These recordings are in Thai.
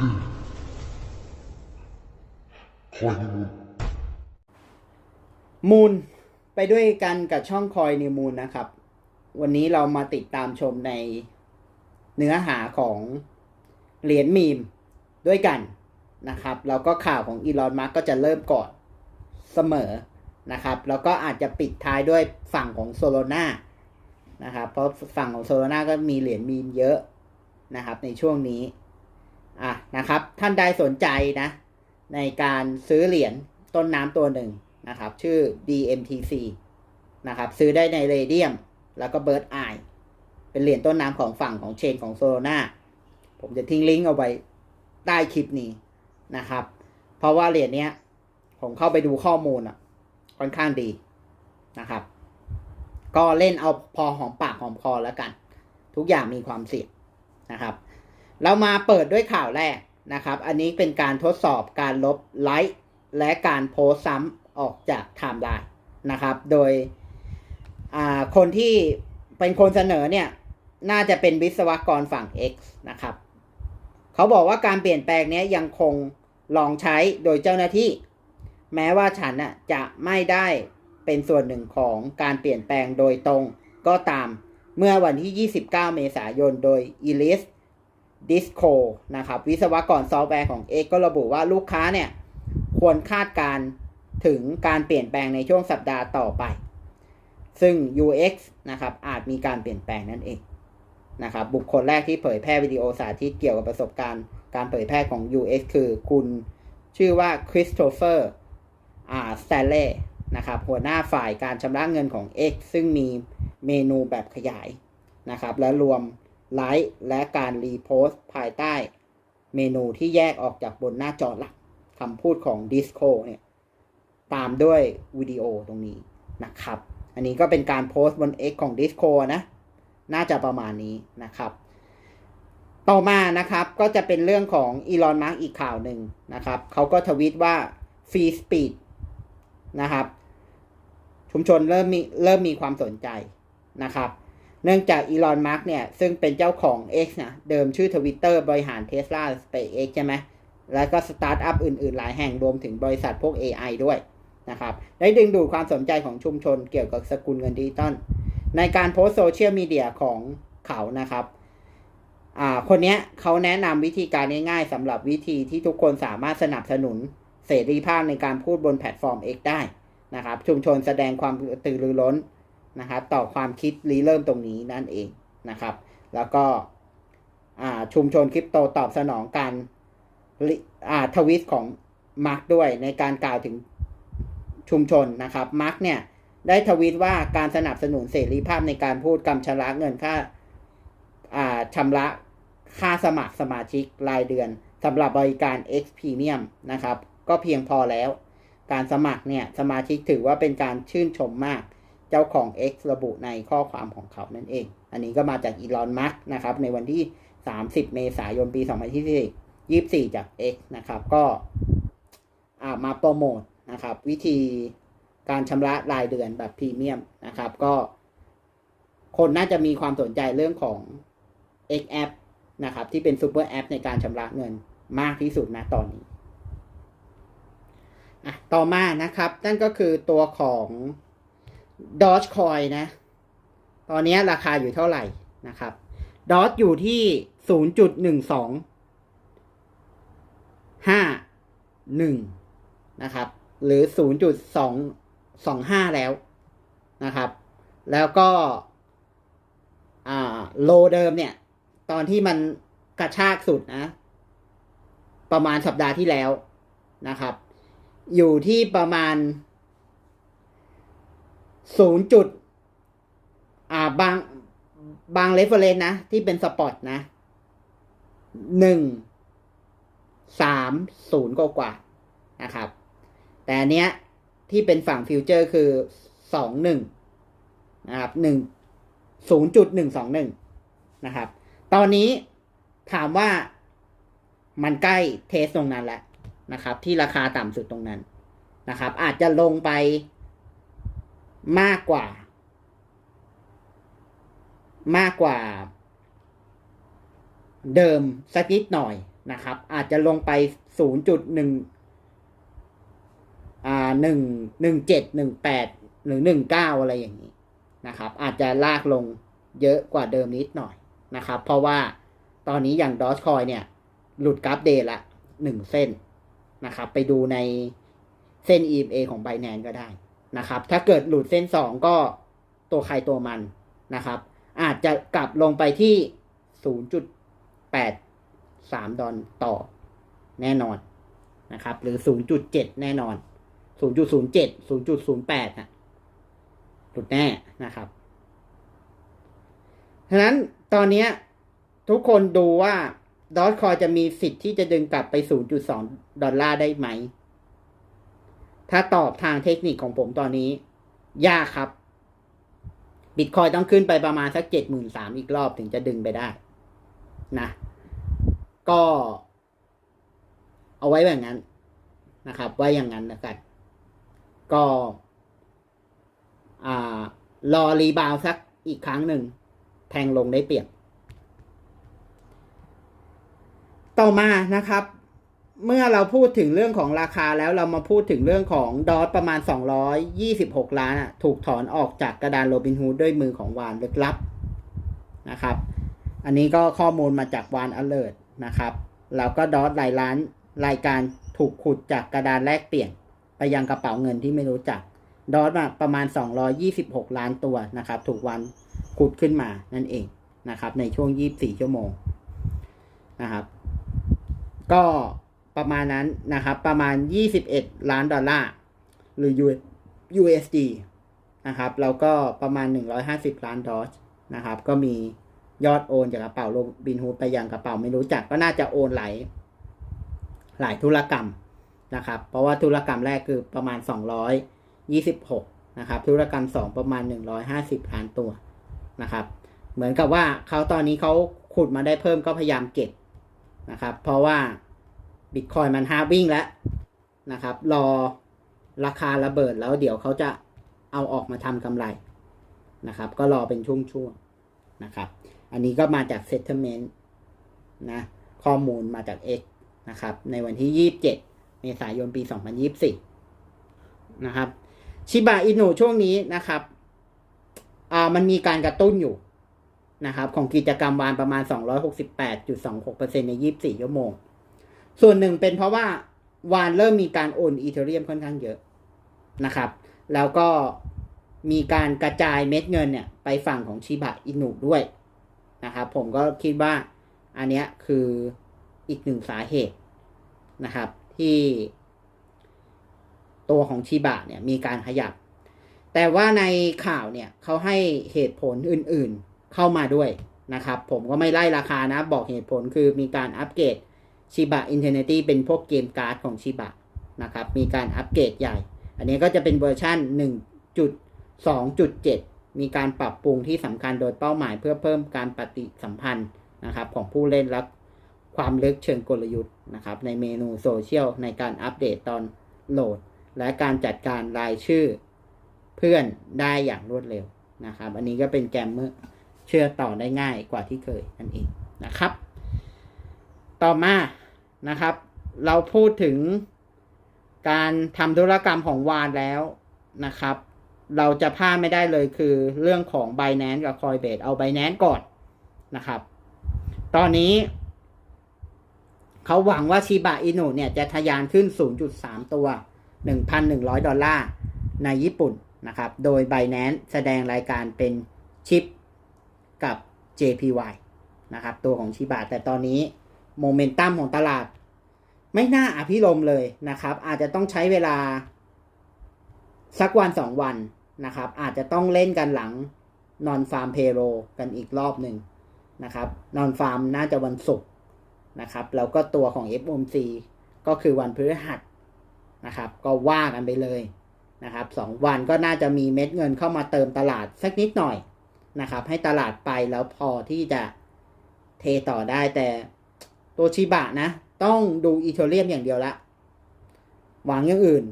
คอยนิมูลมูลไปด้วยกันกับช่องคอยนิวมูลนะครับ วันนี้เรามาติดตามชมในเนื้อหาของเหรียญมีมด้วยกันนะครับ แล้วก็ข่าวของอีลอนมัสก็จะเริ่มก่อนเสมอนะครับ แล้วก็อาจจะปิดท้ายด้วยฝั่งของโซโลนานะครับ เพราะฝั่งของโซโลนาก็มีเหรียญมีมเยอะนะครับในช่วงนี้ อะนะครับ ท่านใดสนใจนะ ในการซื้อเหรียญต้นน้ำตัวหนึ่งนะครับ ชื่อ DMTC นะครับ ซื้อได้ในเรเดียม แล้วก็เบิร์ดไอเป็นเหรียญต้นน้ำของฝั่งของเชนของโซโลนาผมจะทิ้งลิงก์เอาไว้ใต้คลิปนี้นะครับ เพราะว่าเหรียญเนี้ย ผมเข้าไปดูข้อมูลอะ ค่อนข้างดีนะครับ ก็เล่นเอาพอหอมปากหอมคอแล้วกัน ทุกอย่างมีความเสี่ยงนะครับ เรามาเปิดด้วยข่าวแรกนะครับ อันนี้เป็นการทดสอบการลบไลค์และการโพสซ้ำออกจากไทม์ไลน์นะครับ โดยคนที่เป็นคนเสนอเนี่ย น่าจะเป็นวิศวกรฝั่ง X นะครับ เขาบอกว่าการเปลี่ยนแปลงนี้ยยังคงลองใช้โดยเจ้าหน้าที่ แม้ว่าฉันน่ะจะไม่ได้เป็นส่วนหนึ่งของการเปลี่ยนแปลงโดยตรงก็ตามเมื่อวันที่ 29 เมษายน โดย e l i s ดิสโ o นะครับวิศวกรซอฟต์แวร์ของ X ก็ระบุว่าลูกค้าเนี่ย ควรคาดการ์ถึงการเปลี่ยนแปลงในช่วงสัปดาห์ต่อไป ซึ่ง UX นะครับอาจมีการเปลี่ยนแปลงนั่นเองนะครับบุคคลแรกที่เผยแพร่วิดีโอสาธิตเกี่ยวกับประสบการณ์ การเผยแพร่ของ UX คือคุณชื่อว่าคริสโตเฟอร์อ่าสแตเล่นะครับหัวหน้าฝ่ายการชำระเงินของ X ซึ่งมีเมนูแบบขยายนะครับและรวม ไลค์และการรีโพสต์ภายใต้เมนูที่แยกออกจากบนหน้าจอหลักคำพูดของ Disco เนี่ยตามด้วยวิดีโอตรงนี้นะครับ อันนี้ก็เป็นการโพสต์บน X ของ Disco นะ น่าจะประมาณนี้นะครับ ต่อมานะครับก็จะเป็นเรื่องของอีลอนมัสอีกข่าวหนึ่งนะครับเขาก็ทวีตว่า Free Speed นะครับ ชุมชนเริ่มมีเริ่มมีความสนใจนะครับ เนื่องจากอีลอนมัสเนี่ย ซึ่งเป็นเจ้าของ X นะเดิมชื่อ Twitter บริหาร Tesla SpaceX ใช่ไหมแล้วก็สตาร์ทอัพอื่นๆ หลายแห่งรวมถึงบริษัทพวก AI ด้วยนะครับได้ดึงดูดความสนใจของชุมชนเกี่ยวกับสกุลเงินดิจิตอลในการโพสโซเชียลมีเดียของเขานะครับคนนี้เขาแนะนำวิธีการง่ายๆสำหรับวิธีที่ทุกคนสามารถสนับสนุนเสรีภาพในการพูดบนแพลตฟอร์ม X ได้นะครับชุมชนแสดงความตื่นรือร้น นะครับ ต่อความคิดรีเริ่มตรงนี้นั่นเองนะครับ แล้วก็ชุมชนคริปโตตอบสนองการทวิตของมาร์กด้วยในการกล่าวถึงชุมชนนะครับมาร์กเนี่ยได้ทวีตว่าการสนับสนุนเสรีภาพในการพูดกำชำระเงินค่าชำระค่าสมัครสมาชิกรายเดือนสำหรับบริการ X Premium นะครับ ก็เพียงพอแล้ว การสมัครเนี่ย สมาชิกถือว่าเป็นการชื่นชมมาก เจ้าของ X ระบุในข้อความของเขานั่นเอง อันนี้ก็มาจากอีลอน มัสนะครับ ในวันที่ 30 เมษายน ปี 2024 24 จาก X นะครับ ก็มาโปรโมทนะครับ วิธีการชำระรายเดือนแบบพรีเมียมนะครับ ก็คนน่าจะมีความสนใจเรื่องของ X App นะครับ ที่เป็นซูเปอร์แอปในการชำระเงินมากที่สุดนะตอนนี้อะต่อมานะครับ นั่นก็คือตัวของ ดอ g คอยนะ ตอนนี้ราคาอยู่เท่าไหร่นะครับดอ g อยู่ที่ศูนย์จุดหนึ่งสองห้าหนึ่งนะครับ หรือศูนย์จุดสองสองห้าแล้วนะครับ แล้วก็โลเดิมเนี่ย ตอนที่มันกระชากสุดนะ ประมาณสัปดาห์ที่แล้วนะครับ อยู่ที่ประมาณ ศูนย์จุด อ่าบางบางเรฟเฟรนนะ ที่เป็นสปอตนะหนึ่งสามศูนย์กว่านะครับ แต่เนี้ยที่เป็นฝั่งฟิวเจอร์คือสองหนึ่งนะครับหนึ่งศูนย์จุดหนึ่งสองหนึ่งนะครับ ตอนนี้ถามว่ามันใกล้เทสตรงนั้นแล้วนะครับ ที่ราคาต่ำสุดตรงนั้นนะครับ อาจจะลงไป มากกว่า มากกว่า เดิมสักนิดหน่อยนะครับ อาจจะลงไปศูนย์จุดหนึ่งอ่าหนึ่งหนึ่งเจ็ดหนึ่งแปดหรือหนึ่งเก้าอะไรอย่างนี้นะครับ อาจจะลากลงเยอะกว่าเดิมนิดหน่อยนะครับ เพราะว่าตอนนี้อย่างดอ g คอยเนี่ย หลุดกราฟเดย์ละหนึ่งเส้นนะครับ ไปดูในเส้น EMA ของ b บ n a n c e ก็ได้ นะครับ ถ้าเกิดหลุดเส้นสองก็ตัวใครตัวมันนะครับ อาจจะกลับลงไปที่ 0.83 ดอลต่อแน่นอนนะครับ หรือ 0.7 แน่นอน 0.07 0.08นะหลุดแน่นะครับฉะนั้นตอนนี้ทุกคนดูว่าดอทคอยจะมีสิทธิ์ที่จะดึงกลับไป 0.2 ดอลลาร์ได้ไหม ถ้าตอบทางเทคนิคของผมตอนนี้ ยากครับบิตคอยต้องขึ้นไปประมาณสักเจ็ดหมื่นสามอีกรอบถึงจะดึงไปได้ นะ ก็ เอาไว้แบบนั้นนะครับ ไว้อย่างนั้นนะครับก็อ่ารอรีบาวสักอีกครั้งหนึ่ง แทงลงได้เปรียบ ต่อมานะครับ เมื่อเราพูดถึงเรื่องของราคาแล้วเรามาพูดถึงเรื่องของดอทประมาณ 226 ล้านอะถูกถอนออกจากกระดานโรบินฮูดด้วยมือของวานลึกลับนะครับ อันนี้ก็ข้อมูลมาจากวานอเลิร์นะครับแล้วก็ดอทหลายล้านรายการถูกขุดจากกระดานแลกเปลี่ยน ไปยังกระเป๋าเงินที่ไม่รู้จักดอทมาประมาณ 226 ล้านตัวนะครับ ถูกวันขุดขึ้นมานั่นเองนะครับ ในช่วง 24 ชั่วโมงนะครับ ก็ ประมาณนั้นนะครับ ประมาณ 21 ล้านดอลลาร์ หรือ USD นะครับ แล้วก็ประมาณ 150 ล้านดอลนะครับ ก็มียอดโอนจากกระเป๋าโรบินฮูดไปยังกระเป๋าไม่รู้จักก็น่าจะโอนหลายหลายธุรกรรมนะครับ เพราะว่าธุรกรรมแรกคือประมาณ 226 นะครับ ธุรกรรม 2 ประมาณ 150ล้านตัวนะครับ เหมือนกับว่าเขาตอนนี้เขาขุดมาได้เพิ่มก็พยายามเก็บนะครับ เพราะว่า บิตคอยมันฮาวิ่งแล้วนะครับ รอราคาระเบิดแล้วเดี๋ยวเขาจะเอาออกมาทำกำไรนะครับ ก็รอเป็นช่วงๆนะครับ อันนี้ก็มาจาก Settlement นะข้อมูลมาจาก X นะครับ ในวันที่ 27 เมษายนปี 2024 นะครับ ชิบะอินุช่วงนี้นะครับอ่ามันมีการกระตุ้นอยู่นะครับ ของกิจกรรมวานประมาณ 268.26%ใน 24 ชั่วโมง ส่วนหนึ่งเป็นเพราะว่าวานเริ่มมีการโอนอีเทเรียมค่อนข้างเยอะนะครับ แล้วก็มีการกระจายเม็ดเงินเนี่ยไปฝั่งของชิบะอินุด้วยนะครับ ผมก็คิดว่าอันเนี้ยคืออีกหนึ่งสาเหตุนะครับ ที่ตัวของชิบะเนี่ยมีการขยับ แต่ว่าในข่าวเนี่ยเขาให้เหตุผลอื่นๆเข้ามาด้วยนะครับ ผมก็ไม่ไล่ราคานะ บอกเหตุผลคือมีการอัปเกรด ชิบะอินเทอร์เน็ตเป็นพวกเกมการ์ดของชิบะนะครับ มีการอัปเกรดใหญ่ อันนี้ก็จะเป็นเวอร์ชัน1.2.7 มีการปรับปรุงที่สำคัญโดยเป้าหมายเพื่อเพิ่มการปฏิสัมพันธ์นะครับของผู้เล่นและความลึกเชิงกลยุทธ์นะครับ ในเมนูโซเชียลในการอัปเดตตอนโหลด และการจัดการรายชื่อเพื่อนได้อย่างรวดเร็วนะครับ อันนี้ก็เป็นแกมเมอร์เชื่อต่อได้ง่ายกว่าที่เคยนั่นเองนะครับ ต่อมา นะครับ เราพูดถึงการทำธุรกรรมของวานแล้วนะครับ เราจะพลาดไม่ได้เลยคือเรื่องของ b i n a n c e กับ Coinbase เอา b i n a n c e ก่อนนะครับ ตอนนี้ เขาหวังว่าชิบะอินุเนี่ยจะทะยานขึ้น 0.3 ตัว 1,100 ดอลลาร์ในญี่ปุ่นนะครับ โดย b i n a n c e แสดงรายการเป็นชิปกับ JPY นะครับ ตัวของชิบะแต่ตอนนี้ โมเมนตัมของตลาด ไม่น่าอภิรมเลยนะครับ อาจจะต้องใช้เวลา สักวันสองวันนะครับ อาจจะต้องเล่นกันหลังนอนฟาร์มเพโรกันอีกรอบหนึ่งนะครับนอนฟาร์มน่าจะวันศุกร์นะครับ แล้วก็ตัวของ FOMC ก็คือวันพฤหัสนะครับ ก็ว่ากันไปเลยนะครับสองวันก็น่าจะมีเม็ดเงินเข้ามาเติมตลาดสักนิดหน่อยนะครับ ให้ตลาดไปแล้วพอที่จะเทต่อได้แต่ ตัวชิบะนะ ต้องดูอีเทเรียมอย่างเดียวละ หวังอย่างอื่น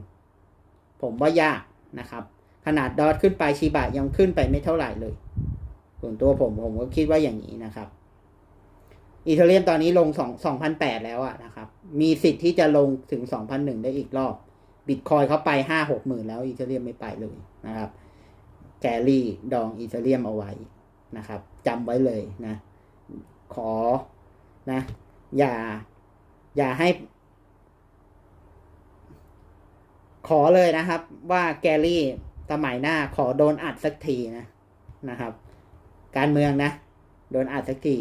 ผมว่ายากนะครับ ขนาดดอทขึ้นไปชิบะยังขึ้นไปไม่เท่าไหร่เลย ส่วนตัวผมผมก็คิดว่าอย่างนี้นะครับอีเทเรียมตอนนี้ลง2 2,008 แล้วอะนะครับ มีสิทธิ์ที่จะลงถึง 2,001 ได้อีกรอบ บิตคอยเขาไป 5 6หมื่นแล้วอีเทเรียมไม่ไปเลยนะครับ แกรี่ดองอีเทเรียมเอาไว้นะครับจำไว้เลยนะ ขอนะ อย่า อย่าให้ ขอเลยนะครับ ว่าแกรี่สมัยหน้าขอโดนอัดสักทีนะนะครับ การเมืองนะ โดนอัดสักที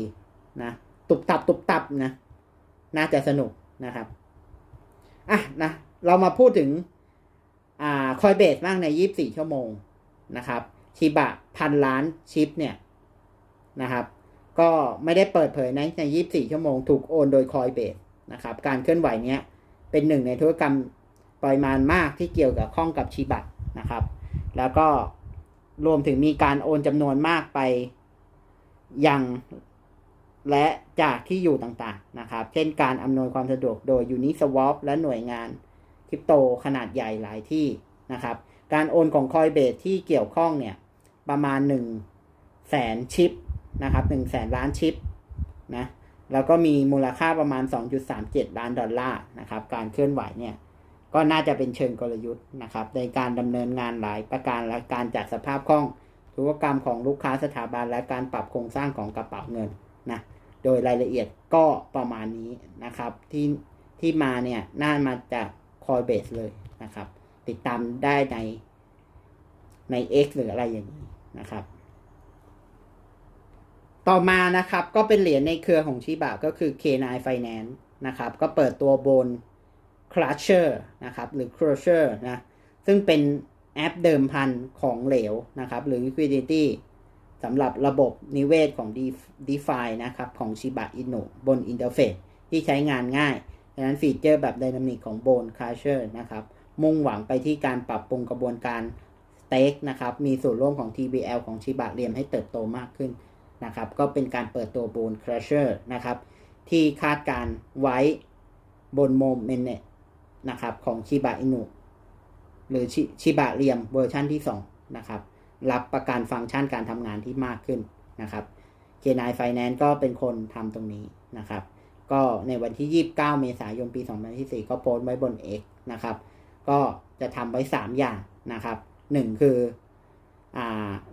นะตุบตับตุบตับนะ น่าจะสนุกนะครับอะนะเรามาพูดถึงอ่าคอยเบสบ้างใน24ชั่วโมงนะครับชิบะพันล้านชิปเนี่ยนะครับ ก็ไม่ได้เปิดเผยในใน 24 ชั่วโมงถูกโอนโดยคอยเบสนะครับ การเคลื่อนไหวเนี้ยเป็นหนึ่งในธุรกรรมปริมาณมากที่เกี่ยวกับข้องกับชิบะนะครับ แล้วก็รวมถึงมีการโอนจำนวนมากไปยังและจากที่อยู่ต่างๆนะครับ เช่นการอำนวยความสะดวกโดย Uniswap และหน่วยงานคริปโตขนาดใหญ่หลายที่นะครับ การโอนของ Coinbase ที่เกี่ยวข้องเนี่ยประมาณ1แสนชิป นะครับ1แสนล้านชิปนะแล้วก็มีมูลค่าประมาณ 2.37 ล้านดอลลาร์นะครับการเคลื่อนไหวเนี่ยก็น่าจะเป็นเชิงกลยุทธ์นะครับในการดำเนินงานหลายประการและการจัดสภาพคล่องธุรกรรมของลูกค้าสถาบันและการปรับโครงสร้างของกระเป๋าเงินนะโดยรายละเอียดก็ประมาณนี้นะครับที่ที่มาเนี่ยน่ามาจาก Coinbase เลยนะครับ ติดตามได้ในใน X หรืออะไรอย่างนี้นะครับ ต่อมานะครับก็เป็นเหรียญในเครือของชิบะก็คือ K9 Finance นะครับ ก็เปิดตัวบน Crusher นะครับ หรือ Crusher นะ ซึ่งเป็นแอปเดิมพันของเหลวนะครับ หรือ Liquidity สำหรับระบบนิเวศของ DeFi นะครับ ของ Shiba Inu บนอินเทอร์เฟซที่ใช้งานง่ายดังนั้นฟีเจอร์แบบ Dynamic ของ b o n Crusher นะครับ มุ่งหวังไปที่การปรับปรุงกระบวนการ Stake นะครับ มีส่วนร่วมของ TBL ของ Shiba เรียมให้เติบโตมากขึ้น นะครับก็เป็นการเปิดตัว b o n Crusher นะครับที่คาดการไว้บนโมเมนเนตนะครับของ Shiba Inu หรือชิบะเรียมเวอร์ชันที่2นะครับรับประกันฟังก์ชันการทำงานที่มากขึ้นนะครับ K9 Finance ก็เป็นคนทำตรงนี้นะครับ ก็ในวันที่ 29 เมษายนปี 2024 ก็โพสต์ไว้บน X นะครับ ก็จะทำไว้ 3 อย่างนะครับ 1 คืออ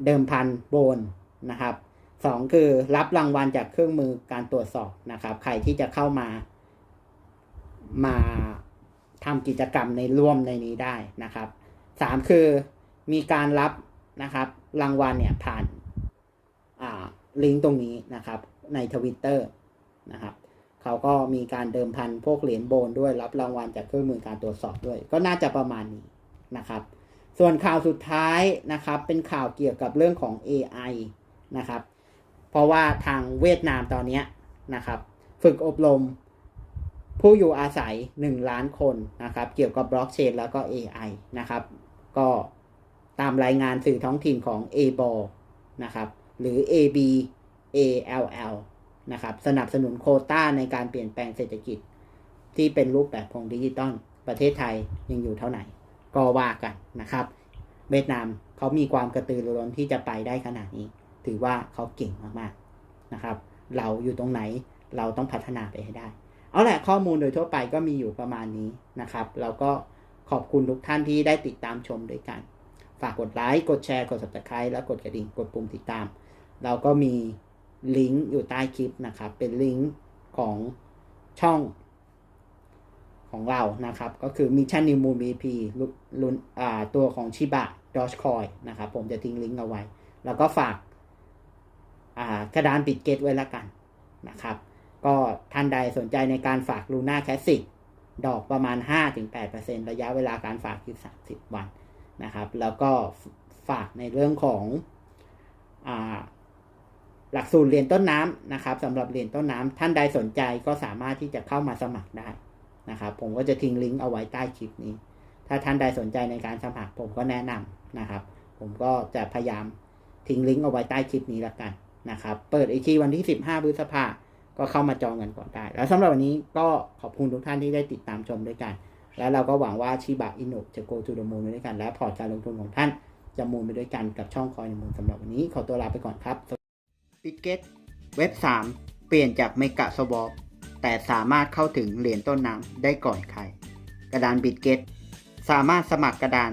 เดิมพันโบนนะครับ 2 คือรับรางวัลจากเครื่องมือการตรวจสอบนะครับ ใครที่จะเข้ามามาทำกิจกรรมในร่วมในนี้ได้นะครับสามคือมีการรับนะครับ รางวัลเนี่ยผ่านอ่าลิงก์ตรงนี้นะครับ ในทวิตเตอร์นะครับเขาก็มีการเดิมพันพวกเหรียญโบนด้วยรับรางวัลจากเครื่องมือการตรวจสอบด้วย ก็น่าจะประมาณนี้นะครับ ส่วนข่าวสุดท้ายนะครับ เป็นข่าวเกี่ยวกับเรื่องของ AI นะครับ เพราะว่าทางเวียดนามตอนนี้นะครับ ฝึกอบรมผู้อยู่อาศัย 1 ล้านคนนะครับ เกี่ยวกับบล็อกเชนแล้วก็ AI นะครับ ก็ตามรายงานสื่อท้องถิ่นของ a b o นะครับ หรือ AB ALL นะครับ สนับสนุนโคต้าในการเปลี่ยนแปลงเศรษฐกิจ ที่เป็นรูปแบบของดิจิตอลประเทศไทยยังอยู่เท่าไหร่ ก็ว่ากันนะครับ เวียดนามเขามีความกระตือรือร้นที่จะไปได้ขนาดนี้ ถือว่าเขาเก่งมากๆนะครับ เราอยู่ตรงไหนเราต้องพัฒนาไปให้ได้ เอาแหละข้อมูลโดยทั่วไปก็มีอยู่ประมาณนี้นะครับเราก็ขอบคุณทุกท่านที่ได้ติดตามชมด้วยกัน ฝากกดไลค์กดแชร์กด subscribe แล้วกดกระดิ่งกดปุ่มติดตาม เราก็มีลิงก์อยู่ใต้คลิปนะครับ เป็นลิงก์ของช่องของเรานะครับ ก็คือ Mission New Moon BP ลุนอ่าตัวของชิบะ Dogecoin นะครับ ผมจะทิ้งลิงก์เอาไว้ แล้วก็ฝาก กระดานปิดเกตไว้แล้วกันนะครับ ก็ท่านใดสนใจในการฝากลูน่าแคสสิกดอกประมาณ 5-8%ระยะเวลาการฝากคือ 30 วันนะครับ แล้วก็ฝากในเรื่องของอหลักสูตรเรียนต้นน้ำนะครับสำหรับเรียนต้นน้ำท่านใดสนใจก็สามารถที่จะเข้ามาสมัครได้นะครับ ผมก็จะทิ้งลิงก์เอาไว้ใต้คลิปนี้ ถ้าท่านใดสนใจในการสมัครผมก็แนะนำนะครับ ผมก็จะพยายามทิ้งลิงก์เอาไว้ใต้คลิปนี้ละกัน นะครับ เปิดอีกทีวันที่ 15พฤษภาก็เข้ามาจองกันก่อนได้ แล้วสำหรับวันนี้ก็ขอบคุณทุกท่านที่ได้ติดตามชมด้วยกัน แล้วเราก็หวังว่าชิบะอินุจะ go to the moon ไปด้วยกัน และพอร์ตการลงทุนของท่านจะมูนไปด้วยกันกับช่องคอยมูลสำหรับวันนี้ ขอตัวลาไปก่อนครับปิดเก็ตเว็บ 3 เปลี่ยนจากเมกะสวอปแต่สามารถเข้าถึงเหรียญต้นน้ำได้ก่อนใคร กระดานบิตเกตสามารถสมัครกระดาน